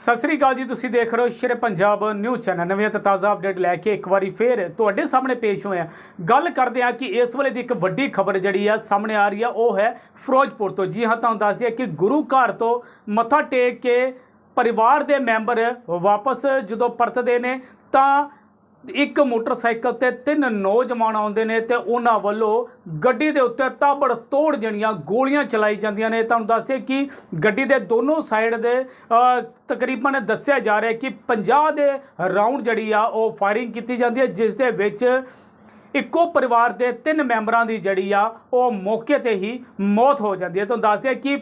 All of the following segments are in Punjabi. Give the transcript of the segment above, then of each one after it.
ਸਤਿ ਸ੍ਰੀ ਅਕਾਲ ਜੀ, ਤੁਸੀਂ ਦੇਖ ਰਹੇ ਹੋ ਸ਼ੇਰ ਪੰਜਾਬ ਨਿਊਜ਼ ਚੈਨਲ। ਨਵੀਂ ਅਤੇ ਤਾਜ਼ਾ ਅਪਡੇਟ ਲੈ ਕੇ ਇੱਕ ਵਾਰੀ ਫੇਰ ਤੁਹਾਡੇ ਸਾਹਮਣੇ ਪੇਸ਼ ਹੋਏ ਆ ਗੱਲ ਕਰਦੇ ਆ ਕਿ ਇਸ ਵੇਲੇ ਦੀ ਇੱਕ ਵੱਡੀ ਖਬਰ ਜਿਹੜੀ ਆ ਸਾਹਮਣੇ ਆ ਰਹੀ ਆ, ਉਹ ਹੈ ਫਿਰੋਜ਼ਪੁਰ ਤੋਂ। ਜੀ ਹਾਂ, ਤੁਹਾਨੂੰ ਦੱਸ ਦਈਏ ਕਿ ਗੁਰੂ ਘਰ ਤੋਂ ਮੱਥਾ ਟੇਕ ਕੇ ਪਰਿਵਾਰ ਦੇ ਮੈਂਬਰ ਵਾਪਸ ਜਦੋਂ ਪਰਤਦੇ ਨੇ, ਤਾਂ ਇੱਕ ਮੋਟਰਸਾਈਕਲ ਤੇ ਤਿੰਨ ਨੌਜਵਾਨ ਆਉਂਦੇ ਨੇ ਤੇ ਉਹਨਾਂ ਵੱਲੋਂ ਗੱਡੀ ਦੇ ਉੱਤੇ ਤਾਬੜ ਤੋੜ ਜਣੀਆਂ ਗੋਲੀਆਂ ਚਲਾਈ ਜਾਂਦੀਆਂ ਨੇ। ਤੁਹਾਨੂੰ ਦੱਸਦੇ ਕਿ ਗੱਡੀ ਦੇ ਦੋਨੋਂ ਸਾਈਡ ਦੇ ਤਕਰੀਬਨ ਦੱਸਿਆ ਜਾ ਰਿਹਾ ਕਿ 50 ਦੇ ਰਾਉਂਡ ਜਿਹੜੀ ਆ ਉਹ ਫਾਇਰਿੰਗ ਕੀਤੀ ਜਾਂਦੀ ਹੈ, ਜਿਸ ਦੇ ਵਿੱਚ ਇੱਕੋ ਪਰਿਵਾਰ ਦੇ ਤਿੰਨ ਮੈਂਬਰਾਂ ਦੀ ਜਿਹੜੀ ਆ ਉਹ ਮੌਕੇ ਤੇ ਹੀ ਮੌਤ ਹੋ ਜਾਂਦੀ ਹੈ। ਤੁਹਾਨੂੰ ਦੱਸਦੇ ਆ ਕਿ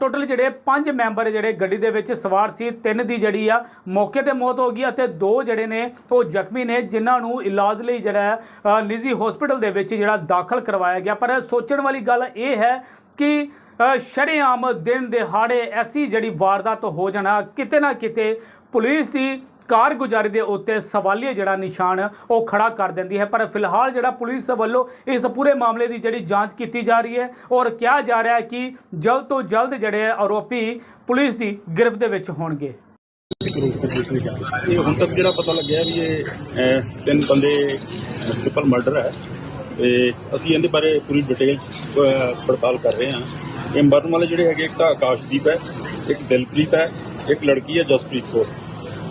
ਟੋਟਲ ਜਿਹੜੇ ਪੰਜ ਮੈਂਬਰ ਜਿਹੜੇ ਗੱਡੀ ਦੇ ਵਿੱਚ ਸਵਾਰ ਸੀ ਤਿੰਨ ਦੀ ਜਿਹੜੀ ਆ ਮੌਕੇ ਤੇ ਮੌਤ ਹੋ ਗਈ ਅਤੇ ਦੋ ਜਿਹੜੇ ਨੇ ਉਹ ਜ਼ਖਮੀ ਨੇ ਜਿਨ੍ਹਾਂ ਨੂੰ ਇਲਾਜ ਲਈ ਜਿਹੜਾ ਨਿੱਜੀ ਹਸਪੀਟਲ ਦੇ ਵਿੱਚ ਜਿਹੜਾ ਦਾਖਲ ਕਰਵਾਇਆ ਗਿਆ। ਪਰ ਸੋਚਣ ਵਾਲੀ ਗੱਲ ਇਹ ਹੈ ਕਿ ਅ, ਸ਼ਰੇਆਮ ਦਿਨ ਦਿਹਾੜੇ ਐਸੀ ਜਿਹੜੀ ਵਾਰਦਾਤ ਹੋ ਜਾਣਾ ਕਿਤੇ ਨਾ ਕਿਤੇ ਪੁਲਿਸ ਦੀ ਕਾਰਗੁਜ਼ਾਰੀ ਦੇ ਉੱਤੇ ਸਵਾਲੀਆ ਜਿਹੜਾ ਨਿਸ਼ਾਨ ਉਹ ਖੜਾ ਕਰ ਦਿੰਦੀ ਹੈ। ਪਰ ਫਿਲਹਾਲ ਜਿਹੜਾ ਪੁਲਿਸ ਵੱਲੋਂ ਇਸ ਪੂਰੇ ਮਾਮਲੇ ਦੀ ਜਿਹੜੀ ਜਾਂਚ ਕੀਤੀ ਜਾ ਰਹੀ ਹੈ ਔਰ ਕਿਹਾ ਜਾ ਰਿਹਾ ਹੈ ਕਿ ਜਲਦ ਤੋਂ ਜਲਦ ਜਿਹੜੇ ਆਰੋਪੀ ਪੁਲਿਸ ਦੀ ਗ੍ਰਿਫਤ ਦੇ ਵਿੱਚ ਹੋਣਗੇ। ਇਹ ਹੁਣ ਤੱਕ ਜਿਹੜਾ ਪਤਾ ਲੱਗਿਆ ਵੀ ਇਹ ਤਿੰਨ ਬੰਦੇ ਟ੍ਰਿਪਲ ਮਰਡਰ ਹੈ ਤੇ ਅਸੀਂ ਇਹਦੇ ਬਾਰੇ ਪੂਰੀ ਡਿਟੇਲ ਪੜਤਾਲ ਕਰ ਰਹੇ ਹਾਂ। ਇਹ ਮਰਨ ਵਾਲੇ ਜਿਹੜੇ ਹੈਗੇ ਇੱਕ ਤਾਂ ਆਕਾਸ਼ਦੀਪ ਹੈ, ਇੱਕ ਦਿਲਪ੍ਰੀਤ ਹੈ, ਇੱਕ ਲੜਕੀ ਹੈ ਜਸਪ੍ਰੀਤ ਕੌਰ।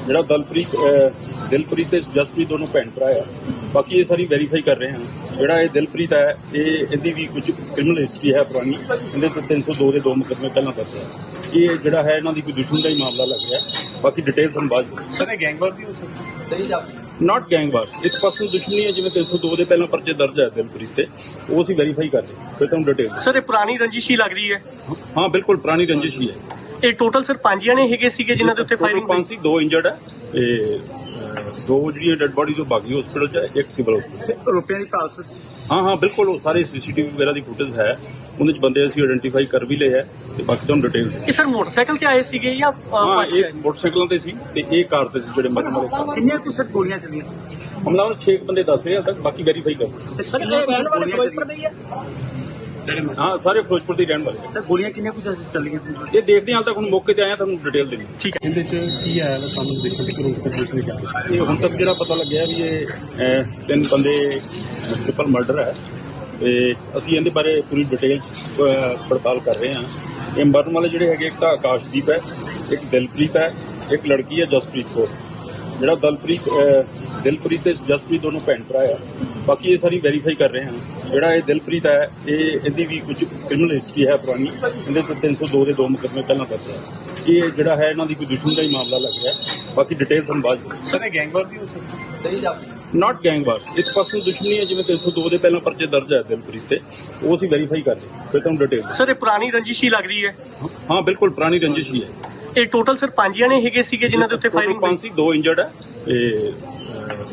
ਜਿਹੜਾ ਦਲਪ੍ਰੀਤ ਅਹ, ਦਿਲਪ੍ਰੀਤ ਤੇ ਜਸਪ੍ਰੀਤ ਦੋਨੋਂ ਭੈਣ ਭਰਾ ਆ। ਬਾਕੀ ਇਹ ਸਾਰੀ ਵੈਰੀਫਾਈ ਕਰ ਰਹੇ ਹਾਂ। ਜਿਹੜਾ ਇਹ ਦਿਲਪ੍ਰੀਤ ਹੈ ਇਹ ਇਹਦੀ ਵੀ ਕੁਝ ਕ੍ਰਿਮੀਨਲ ਹਿਸਟਰੀ ਹੈ ਪੁਰਾਣੀ। ਇਹਦੇ ਤੇ 302 ਦੇ ਦੋ ਮੁਕੱਦਮੇ ਪਹਿਲਾਂ ਦੱਸਿਆ ਇਹ ਜਿਹੜਾ ਹੈ ਇਹਨਾਂ ਦੀ ਕੋਈ ਦੁਸ਼ਮਣ ਦਾ ਹੀ ਮਾਮਲਾ ਲੱਗ ਰਿਹਾ ਬਾਕੀ ਡਿਟੇਲ ਤੁਹਾਨੂੰ ਬਾਅਦ ਸਰ ਇਹ ਗੈਂਗਵਾਰ ਵੀ ਹੋ ਸਕਦਾ ਨਾਟ ਗੈਂਗਵਾਰ ਇੱਕ ਪਾਸੇ ਦੁਸ਼ਮਣੀ ਹੈ ਜਿਵੇਂ 302 ਦੇ ਪਹਿਲਾਂ ਪਰਚੇ ਦਰਜ ਹੈ ਦਿਲਪ੍ਰੀਤ ਤੇ। ਉਹ ਅਸੀਂ ਵੈਰੀਫਾਈ ਕਰ ਰਹੇ ਹਾਂ। ਫਿਰ ਤੁਹਾਨੂੰ ਡਿਟੇਲ ਸਰ ਇਹ ਪੁਰਾਣੀ ਰੰਜਿਸ਼ ਹੀ ਲੱਗ ਰਹੀ ਹੈ। ਹਾਂ ਬਿਲਕੁਲ ਪੁਰਾਣੀ ਰੰਜਿਸ਼ ਹੀ ਹੈ। ਇਹ ਟੋਟਲ ਸਰ ਪੰਜ ਜਣੇ ਹੈਗੇ ਸੀਗੇ ਜਿਨ੍ਹਾਂ ਦੇ ਉੱਤੇ ਫਾਇਰਿੰਗ ਪੰਜ ਸੀ? ਦੋ ਇੰਜਰਡ ਹੈ ਤੇ ਅਹ, ਦੋ ਜਿਹੜੀਆਂ ਡੈੱਡ ਬਾਡੀਜ਼ ਉਹ ਬਾਗੀ ਹਸਪੀਟਲ 'ਚ ਹੈ ਇੱਕ ਸਿਵਲ ਹਸਪੀਟਲ ਰੁਪਿਆਂ ਦੀ ਭਾਲ ਸਰ? ਹਾਂ ਹਾਂ ਬਿਲਕੁਲ ਉਹ ਸਾਰੇ ਸੀਸੀਟੀਵੀ ਵਗੈਰਾ ਦੀ ਫੁਟੇਜ ਹੈ। ਉਹਦੇ 'ਚ ਬੰਦੇ ਅਸੀਂ ਆਇਡੈਂਟੀਫਾਈ ਕਰ ਵੀ ਲਏ ਹੈ ਤੇ ਬਾਕੀ ਤੁਹਾਨੂੰ ਡਿਟੇਲ ਇਹ ਸਰ ਮੋਟਰਸਾਈਕਲ ਤੇ ਆਏ ਸੀਗੇ ਜਾਂ ਅ, ਹਾਂ ਪੰਜ ਇਹ ਮੋਟਰਸਾਈਕਲਾਂ ਤੇ ਸੀ ਤੇ ਇਹ ਕਾਰ ਤੇ ਸੀ ਜਿਹੜੇ ਵਾਲੇ ਕਾਰ ਕਿੰਨੀਆਂ ਕੁ ਸਰ ਗੋਲੀਆਂ ਚੱਲੀਆਂ? ਹਮਲਾ ਉਹ 6 ਬੰਦੇ ਦੱਸ ਰਹੇ ਆ ਤੱਕ ਬਾਕੀ ਵੈਰੀਫਾਈ ਕਰੋ। ਸਰ ਇਹ ਰਹਿਣ ਵਾਲੇ ਫਿਰੋਜ਼ਪੁਰ ਦੇ ਹੀ ਹੈ ਹਾਂ ਸਾਰੇ ਫਿਰੋਜ਼ਪੁਰ ਦੇ ਰਹਿਣ ਵਾਲੇ ਆ। ਸਰ ਗੋਲੀਆਂ ਕਿੰਨੀਆਂ ਕੁ ਚੱਲੀਆਂ ਇਹ ਦੇਖਦੇ ਹਾਂ ਹਾਲ ਤੱਕ ਹੁਣ ਮੌਕੇ ਤੇ ਆਏ ਹਾਂ ਤੁਹਾਨੂੰ ਡਿਟੇਲ ਦੇਣੀ ਠੀਕ ਹੈ। ਇਹਦੇ ਚ ਕੀ ਆਇਆ ਵਾ ਸਾਨੂੰ ਦੇਖੋ ਕਿ ਕਰੋੜ ਤੱਕ ਕੁਝ ਨਹੀਂ ਕਰ ਇਹ ਹੁਣ ਤੱਕ ਜਿਹੜਾ ਪਤਾ ਲੱਗਿਆ ਵੀ ਇਹ ਅਹ, ਤਿੰਨ ਬੰਦੇ ਟ੍ਰਿਪਲ ਮਰਡਰ ਹੈ। ਤੇ ਅਸੀਂ ਇਹਦੇ ਬਾਰੇ ਪੂਰੀ ਡਿਟੇਲ ਪੜਤਾਲ ਕਰ ਰਹੇ ਹਾਂ। ਇਹ ਮਰਨ ਵਾਲੇ ਜਿਹੜੇ ਹੈਗੇ ਇੱਕ ਤਾਂ ਆਕਾਸ਼ਦੀਪ ਹੈ ਇੱਕ ਦਿਲਪ੍ਰੀਤ ਹੈ ਇੱਕ ਲੜਕੀ ਹੈ ਜਸਪ੍ਰੀਤ ਕੌਰ। ਜਿਹੜਾ ਦਲਪ੍ਰੀਤ ਅਹ, ਦਿਲਪ੍ਰੀਤ ਤੇ ਜਸਪ੍ਰੀਤ ਦੋਨੋਂ ਭੈਣ ਭਰਾ ਆ। ਬਾਕੀ ਇਹ ਸਾਰੀ ਵੈਰੀਫਾਈ ਕਰ ਰਹੇ ਹਾਂ ਜਿਹੜਾ ਇਹ ਦਿਲਪ੍ਰੀਤ ਹੈ ਇਹ ਇਹਦੀ ਵੀ ਕੁਝ ਕ੍ਰਿਮੀਨਲ ਹਿਸਟਰੀ ਹੈ ਪੁਰਾਣੀ। ਇਹਦੇ ਤੇ 302 ਦੇ ਦੋ ਮੁਕੱਦਮੇ ਪਹਿਲਾਂ ਦੱਸਿਆ ਇਹ ਜਿਹੜਾ ਹੈ ਇਹਨਾਂ ਦੀ ਕੋਈ ਦੁਸ਼ਮਣ ਦਾ ਹੀ ਮਾਮਲਾ ਲੱਗ ਰਿਹਾ। ਬਾਕੀ ਡਿਟੇਲ ਤੁਹਾਨੂੰ ਬਾਅਦ ਸਰ ਇਹ ਗੈਂਗਵਾਰ ਵੀ ਹੋ ਸਕਦਾ। ਨਾਟ ਗੈਂਗਵਾਰ ਇੱਕ ਪਾਸੇ ਦੁਸ਼ਮਣੀ ਹੈ ਜਿਵੇਂ 302 ਦੇ ਪਹਿਲਾਂ ਪਰਚੇ ਦਰਜ ਹੈ ਦਿਲਪ੍ਰੀਤ ਤੇ। ਉਹ ਅਸੀਂ ਵੈਰੀਫਾਈ ਕਰ ਰਹੇ। ਫਿਰ ਤੁਹਾਨੂੰ ਡਿਟੇਲ ਸਰ ਇਹ ਪੁਰਾਣੀ ਰੰਜਿਸ਼ ਹੀ ਲੱਗ ਰਹੀ ਹੈ। ਹਾਂ ਬਿਲਕੁਲ ਪੁਰਾਣੀ ਰੰਜਿਸ਼ ਹੀ ਹੈ। ਇਹ ਟੋਟਲ ਸਰ ਪੰਜ ਜਣੇ ਹੈਗੇ ਸੀਗੇ ਜਿਨ੍ਹਾਂ ਦੇ ਉੱਤੇ ਫਾਇਰਿੰਗ ਪੰਜ ਸੀ ਦੋ ਇੰਜਰਡ ਹੈ। ਤੇ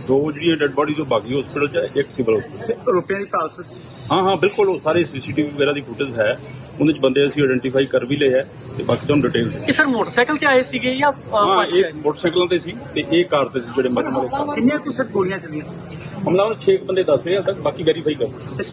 ਦੋ ਜਿਹੜੀਆਂ ਡੈੱਡ ਬਾਡੀਜ਼ ਉਹ ਬਾਗੀ ਹਸਪੀਟਲ 'ਚ ਹੈ ਇੱਕ ਸਿਵਲ ਹਸਪੀਟਲ 'ਚ ਰੁਪਿਆਂ ਦੀ ਭਾਲ ਸਰ? ਹਾਂ ਹਾਂ ਬਿਲਕੁਲ ਉਹ ਸਾਰੇ ਸੀਸੀਟੀਵੀ ਵਗੈਰਾ ਦੀ ਫੁਟੇਜ ਹੈ। ਉਹਦੇ 'ਚ ਬੰਦੇ ਅਸੀਂ ਆਇਡੈਂਟੀਫਾਈ ਕਰ ਵੀ ਲਏ ਹੈ ਤੇ ਬਾਕੀ ਤੁਹਾਨੂੰ ਡਿਟੇਲ ਇਹ ਸਰ ਮੋਟਰਸਾਈਕਲ ਤੇ ਆਏ ਸੀਗੇ ਜਾਂ ਅ, ਹਾਂ ਪੰਜ ਇਹ ਮੋਟਰਸਾਈਕਲਾਂ ਤੇ ਸੀ ਤੇ ਇਹ ਕਾਰ ਤੇ ਸੀ ਜਿਹੜੇ ਵਾਲੇ ਕਾਰ ਕਿੰਨੀਆਂ ਕੁ ਸਰ ਗੋਲੀਆਂ ਚੱਲੀਆਂ? ਹਮਲਾ ਉਹ 6 ਬੰਦੇ ਦੱਸ ਰਹੇ ਆ ਤੱਕ ਬਾਕੀ ਵੈਰੀਫਾਈ ਕਰੋ ਸ਼ੇਰ